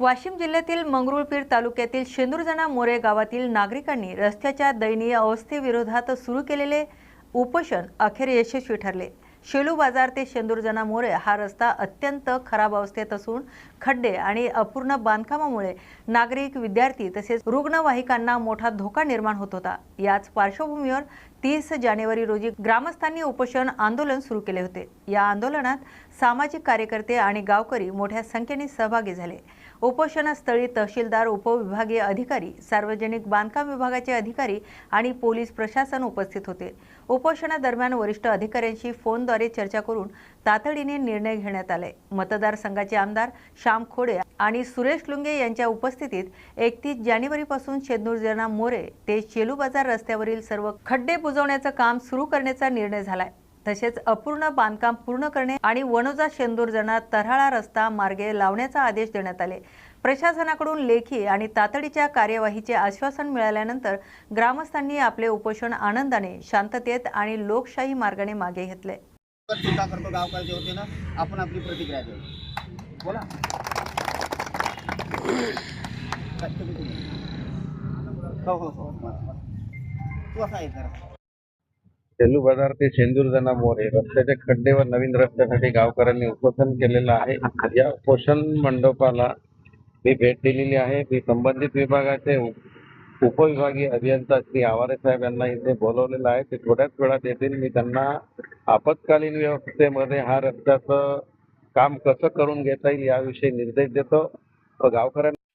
वाशिम जिल्ह्यातील मंगरुळपीर तालुक्यातील शेंदुरजना मोरे गावातील नागरिकांनी रस्त्याच्या दयनीय अवस्थेविरोधात सुरू केलेले उपोषण अखेर यशस्वी ठरले. शेलू बाजार ते शेंदुरजना मोरे हा रस्ता अत्यंत खराब अवस्थेत असून खड्डे आणि अपूर्ण बांधकामामुळे नागरिक विद्यार्थी तसेच रुग्णवाहिकांना मोठा धोका निर्माण होत होता. याच पार्श्वभूमीवर तीस जानेवारी रोजी ग्रामस्थांनी उपोषण आंदोलन सुरू केले होते. या आंदोलनात सामाजिक कार्यकर्ते आणि गावकरी मोठ्या संख्येने सहभागी झाले. उपोषणस्थळी तहसीलदार उपविभागीय अधिकारी सार्वजनिक बांधकाम विभागाचे अधिकारी आणि पोलीस प्रशासन उपस्थित होते. उपोषणादरम्यान वरिष्ठ अधिकाऱ्यांशी फोनद्वारे चर्चा करून तातडीने निर्णय घेण्यात आले. मतदारसंघाचे आमदार श्याम खोडे आणि सुरेश लुंगे यांच्या उपस्थितीत एकतीस जानेवारीपासून शेंदूरजना मोरे ते शेलू बाजार रस्त्यावरील सर्व खड्डे बुजवण्याचं काम सुरू करण्याचा निर्णय झालाय. तसेच अपूर्ण बांधकाम पूर्ण करणे आणि वनोजा शेंदूरजना तऱ्हाळा रस्ता मार्गे लावण्याचा आदेश देण्यात आले. प्रशासनाकडून लेखी आणि तातडीच्या कार्यवाहीचे आश्वासन मिळाल्यानंतर ग्रामस्थांनी आपले उपोषण आनंदाने शांततेत आणि लोकशाही मार्गाने मागे घेतले. करतो होते ना आपण आपली प्रतिक्रिया देऊ. बोला. हो हो हो. तू असा आहे सेलू बाजार ते शेंदूरजना मोरे रस्त्याचे खड्डे व नवीन रस्त्यासाठी गावकऱ्यांनी उपोषण केलेलं आहे. या उपोषण मंडपाला मी भेट दिलेली आहे. मी संबंधित विभागाचे उप- उपविभागीय अभियंता श्री आवारे साहेब यांना इथे बोलवलेलं आहे. ते थोड्याच वेळात येतील. मी त्यांना आपत्कालीन व्यवस्थेमध्ये हा रस्त्याचं काम कसं करून घेता येईल याविषयी निर्देश देतो. व गावकऱ्यांना